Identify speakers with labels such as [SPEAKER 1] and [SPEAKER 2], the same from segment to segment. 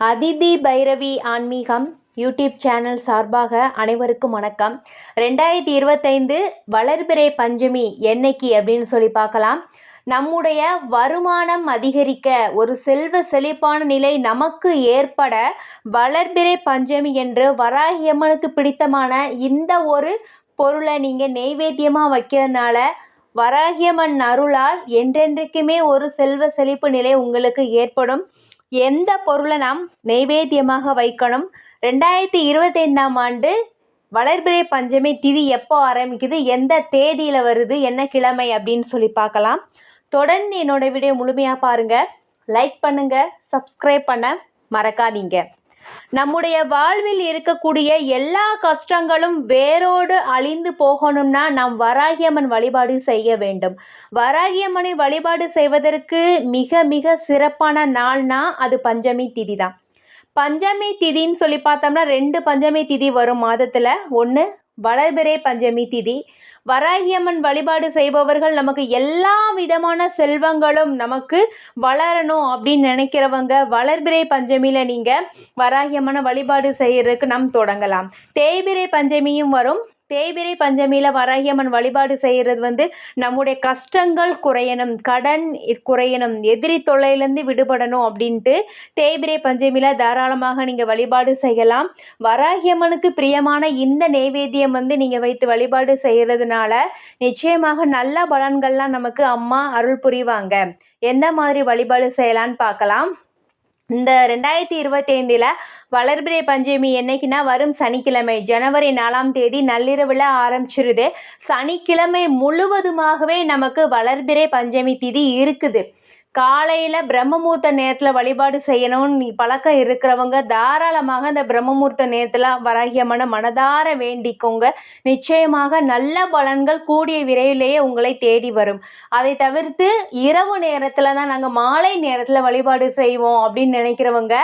[SPEAKER 1] அதிதி பைரவி ஆன்மீகம் YouTube channel சார்பாக அனைவருக்கும் வணக்கம். ரெண்டாயிரத்தி இருபத்தைந்து வளர்பிறை பஞ்சமி என்னைக்கு அப்படின்னு சொல்லி பார்க்கலாம். நம்முடைய வருமானம் அதிகரிக்க ஒரு செல்வ செழிப்பான நிலை நமக்கு ஏற்பட வளர்பிறை பஞ்சமி என்று வராகியம்மனுக்கு பிடித்தமான இந்த ஒரு பொருளை நீங்கள் நெய்வேத்தியமாக வைக்கிறதுனால வராகியம்மன் அருளால் என்றென்றைக்குமே ஒரு செல்வ செழிப்பு நிலை உங்களுக்கு ஏற்படும். எந்த பொருளை நாம் நெய்வேத்தியமாக வைக்கணும்? ரெண்டாயிரத்தி இருபத்தைந்தாம் ஆண்டு வளர்பிறை பஞ்சமி திதி எப்போ ஆரம்பிக்குது? எந்த தேதியில் வருது? என்ன கிழமை? அப்படின்னு சொல்லி பார்க்கலாம். தொடர்ந்து என்னோட வீடியோ முழுமையாக பாருங்கள் லைக் பண்ணுங்கள் சப்ஸ்கிரைப் பண்ண மறக்காதீங்க. நம்முடைய வாழ்வில் இருக்கக்கூடிய எல்லா கஷ்டங்களும் வேரோடு அழிந்து போகணும்னா நாம் வராகியம்மன் வழிபாடு செய்ய வேண்டும். வராகியம்மனை வழிபாடு செய்வதற்கு மிக மிக சிறப்பான நாள்னா அது பஞ்சமி திதி தான். பஞ்சமி திதின்னு சொல்லி பார்த்தோம்னா ரெண்டு பஞ்சமி திதி வரும் மாதத்தில். ஒன்று வளர்பிறை பஞ்சமி திதி. வராகியம்மன் வழிபாடு செய்பவர்கள் நமக்கு எல்லா விதமான செல்வங்களும் நமக்கு வளரணும் அப்படின்னு நினைக்கிறவங்க வளர்பிறை பஞ்சமியில் நீங்கள் வராகியம்மனை வழிபாடு செய்கிறதுக்கு நம் தொடங்கலாம். தேய்பிறை பஞ்சமியும் வரும். தேய்பிரை பஞ்சமியில் வராகியம்மன் வழிபாடு செய்கிறது வந்து நம்முடைய கஷ்டங்கள் குறையணும் கடன் குறையணும் எதிரி தொல்லையிலேருந்து விடுபடணும் அப்படின்ட்டு தேய்பிரை பஞ்சமியில் தாராளமாக நீங்கள் வழிபாடு செய்யலாம். வராகியம்மனுக்கு பிரியமான இந்த நெய்வேத்தியம் வந்து நீங்கள் வைத்து வழிபாடு செய்கிறதுனால நிச்சயமாக நல்ல பலன்கள்லாம் நமக்கு அம்மா அருள் புரிவாங்க. எந்த மாதிரி வழிபாடு செய்யலான்னு பார்க்கலாம். இந்த ரெண்டாயிரத்தி இருபத்தி ஐந்தில் வளர்பிறை பஞ்சமி என்னைக்குன்னா வரும் சனிக்கிழமை. ஜனவரி நாலாம் தேதி நள்ளிரவில் ஆரம்பிச்சிருது. சனிக்கிழமை முழுவதுமாகவே நமக்கு வளர்பிறை பஞ்சமி திதி இருக்குது. காலையில் பிரம்மமூர்த்த நேரத்தில் வழிபாடு செய்யணும்னு பழக்கம் இருக்கிறவங்க தாராளமாக அந்த பிரம்மமூர்த்த நேரத்தில் வராகியமான மனதார வேண்டிக்கோங்க. நிச்சயமாக நல்ல பலன்கள் கூடிய விரைவிலேயே உங்களை தேடி வரும். அதை தவிர்த்து இரவு நேரத்தில் தான் நாங்கள் மாலை நேரத்தில் வழிபாடு செய்வோம் அப்படின்னு நினைக்கிறவங்க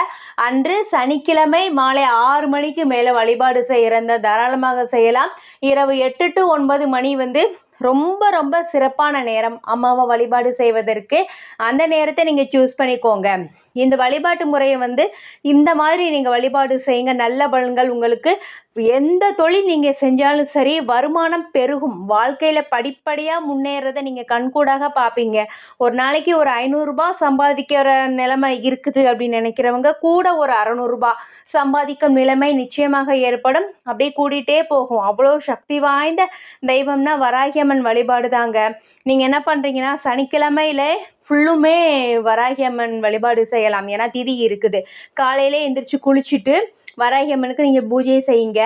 [SPEAKER 1] அன்று சனிக்கிழமை மாலை ஆறு மணிக்கு மேலே வழிபாடு செய்கிற தாராளமாக செய்யலாம். இரவு எட்டு டு ஒன்பது மணி வந்து ரொம்ப ரொம்ப சிறப்பான நேரம் அம்மாவை வழிபாடு செய்வதற்கு. அந்த நேரத்தை நீங்கள் சூஸ் பண்ணிக்கோங்க. இந்த வழிபாட்டு முறையை வந்து இந்த மாதிரி நீங்கள் வழிபாடு செய்யுங்க. நல்ல பலன்கள் உங்களுக்கு. எந்த தொழில் நீங்கள் செஞ்சாலும் சரி வருமானம் பெருகும். வாழ்க்கையில் படிப்படியாக முன்னேறதை நீங்கள் கண்கூடாக பார்ப்பீங்க ஒரு நாளைக்கு ஒரு ஐநூறுரூபா சம்பாதிக்கிற நிலைமை இருக்குது அப்படின்னு நினைக்கிறவங்க கூட ஒரு அறநூறுபா சம்பாதிக்கும் நிலைமை நிச்சயமாக ஏற்படும். அப்படியே கூட்டிகிட்டே போகும். அவ்வளோ சக்தி வாய்ந்த தெய்வம்னா வராகியம்மன் வழிபாடு தாங்க. நீங்கள் என்ன பண்ணுறீங்கன்னா சனிக்கிழமையில ஃபுல்லுமே வராகி அம்மன் வழிபாடு செய்யலாம். ஏன்னா திதி இருக்குது. காலையிலே எந்திரிச்சு குளிச்சுட்டு வராகி அம்மனுக்கு நீங்கள் பூஜை செய்யுங்க.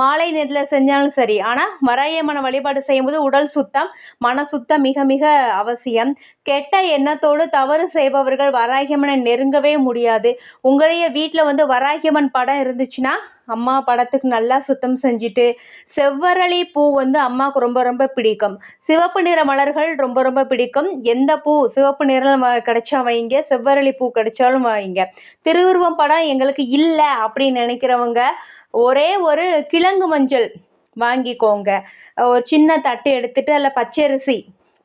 [SPEAKER 1] மாலை நேரத்தில் செஞ்சாலும் சரி. ஆனால் வராயம்மனை வழிபாடு செய்யும்போது உடல் சுத்தம் மன சுத்தம் மிக மிக அவசியம். கெட்ட எண்ணத்தோடு தவறு செய்பவர்கள் வராகியம்மனை நெருங்கவே முடியாது. உங்களைய வீட்டில் வந்து வராகியம்மன் படம் இருந்துச்சுன்னா அம்மா படத்துக்கு நல்லா சுத்தம் செஞ்சுட்டு செவ்வரளி பூ வந்து அம்மாவுக்கு ரொம்ப ரொம்ப பிடிக்கும். சிவப்பு நிற மலர்கள் ரொம்ப ரொம்ப பிடிக்கும். எந்த பூ சிவப்பு நிறம் கிடைச்சா வைங்க செவ்வரளி பூ கிடைச்சாலும் வைங்க. திருவுருவம் படம் எங்களுக்கு இல்லை அப்படின்னு நினைக்கிறவங்க ஒரே ஒரு கிழங்கு மஞ்சள் வாங்கிக்கோங்க. ஒரு சின்ன தட்டு எடுத்துகிட்டு அதில் பச்சரிசி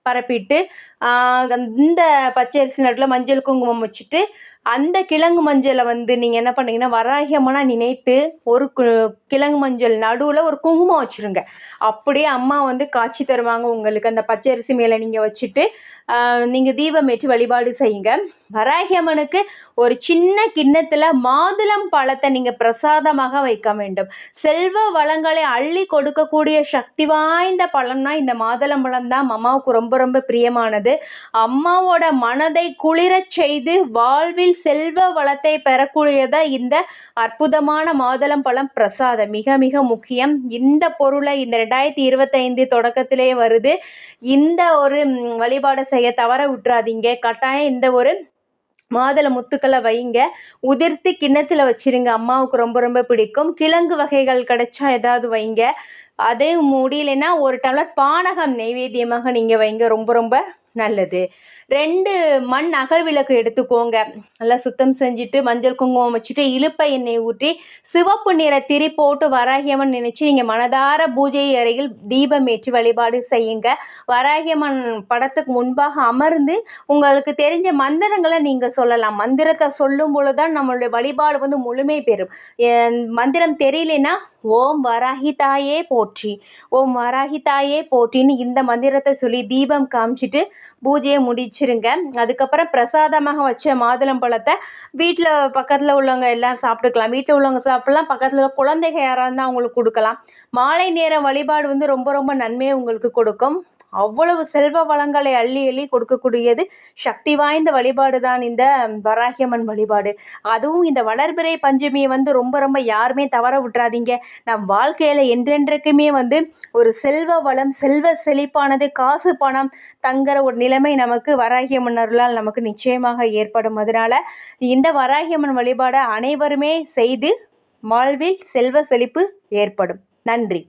[SPEAKER 1] பரப்பிட்டு இந்த பச்சரிசி நடுவில் மஞ்சள் குங்குமம் வச்சுட்டு அந்த கிழங்கு மஞ்சளை வந்து நீங்கள் என்ன பண்ணுறீங்கன்னா வராகியம்மனாக நினைத்து ஒரு கிழங்கு மஞ்சள் நடுவில் ஒரு குங்குமம் வச்சுருங்க. அப்படியே அம்மா வந்து காட்சி தருவாங்க உங்களுக்கு. அந்த பச்சரிசி மேலே நீங்கள் வச்சுட்டு நீங்கள் தீபம் ஏற்றி வழிபாடு செய்யுங்க. வராகியம்மனுக்கு ஒரு சின்ன கிண்ணத்தில் மாதுளம் பழத்தை நீங்கள் பிரசாதமாக வைக்க வேண்டும். செல்வ வளங்களை அள்ளி கொடுக்கக்கூடிய சக்தி வாய்ந்த பழம்னா இந்த மாதுளம் பழம் தான். அம்மாவுக்கு ரொம்ப ரொம்ப பிரியமானது. அம்மாவோட மனதை குளிரச் செய்து வாழ்வில் செல்வ வளத்தை பெறக்கூடியத இந்த அற்புதமான மாதுளம் பழம் பிரசாதம். மிக மிக முக்கியம். இந்த பொருளை இந்த ரெண்டாயிரத்தி இருபத்தைந்து தொடக்கத்திலே வருது. இந்த ஒரு வழிபாடை செய்ய தவற விட்டுறாதீங்க. கட்டாயம் இந்த ஒரு மாதுளை முத்துக்களை வைங்க. உதிர்த்து கிண்ணத்தில் வச்சுருங்க. அம்மாவுக்கு ரொம்ப ரொம்ப பிடிக்கும். கிழங்கு வகைகள் கிடைச்சா ஏதாவது வைங்க. அதே முடியலன்னா ஒரு டம்ளர் பானகம் நைவேத்தியமாக நீங்கள் வைங்க. ரொம்ப ரொம்ப நல்லது. ரெண்டு மண் அகல் விளக்கு எடுத்துக்கோங்க. நல்லா சுத்தம் செஞ்சுட்டு மஞ்சள் குங்குமம் வச்சுட்டு இழுப்ப எண்ணெய் ஊற்றி சிவப்பு நிற திரி போட்டு வராகியம்மன் நினச்சி நீங்கள் மனதார பூஜை அறையில் தீபம் ஏற்றி வழிபாடு செய்யுங்க. வராகியம்மன் படத்துக்கு முன்பாக அமர்ந்து உங்களுக்கு தெரிஞ்ச மந்திரங்களை நீங்கள் சொல்லலாம். மந்திரத்தை சொல்லும் பொழுது தான் நம்மளுடைய வழிபாடு வந்து முழுமை பெறும். என் மந்திரம் தெரியலனா ஓம் வராகி தாயே போற்றி ஓம் வராகி தாயே போற்றின்னு இந்த மந்திரத்தை சொல்லி தீபம் காமிச்சிட்டு பூஜையை வச்சிருங்க அதுக்கப்புறம் பிரசாதமாக வச்ச மாதுளம் பழத்தை வீட்டில் பக்கத்தில் உள்ளவங்க எல்லாம் சாப்பிட்டுக்கலாம். வீட்டில் உள்ளவங்க சாப்பிட்லாம். பக்கத்தில் உள்ள குழந்தைங்க யாராக இருந்தால் அவங்களுக்கு கொடுக்கலாம். மாலை நேரம் வழிபாடு வந்து ரொம்ப ரொம்ப நன்மையை உங்களுக்கு கொடுக்கும். அவ்வளவு செல்வ வளங்களை அள்ளி அள்ளி கொடுக்கக்கூடியது சக்தி வாய்ந்த வழிபாடு தான் இந்த வராகியம்மன் வழிபாடு. அதுவும் இந்த வளர்பிறை பஞ்சமியை வந்து ரொம்ப ரொம்ப யாருமே தவற விட்டுறாதீங்க நம் வாழ்க்கையில் என்றென்றைக்குமே வந்து ஒரு செல்வ வளம் செல்வ செழிப்பானது காசு பணம் தங்குற ஒரு நிலைமை நமக்கு வராகியம்மன் அருளால் நமக்கு நிச்சயமாக ஏற்படும். அதனால் இந்த வராகியம்மன் வழிபாடை அனைவருமே செய்து வாழ்வில் செல்வ செழிப்பு ஏற்படும். நன்றி.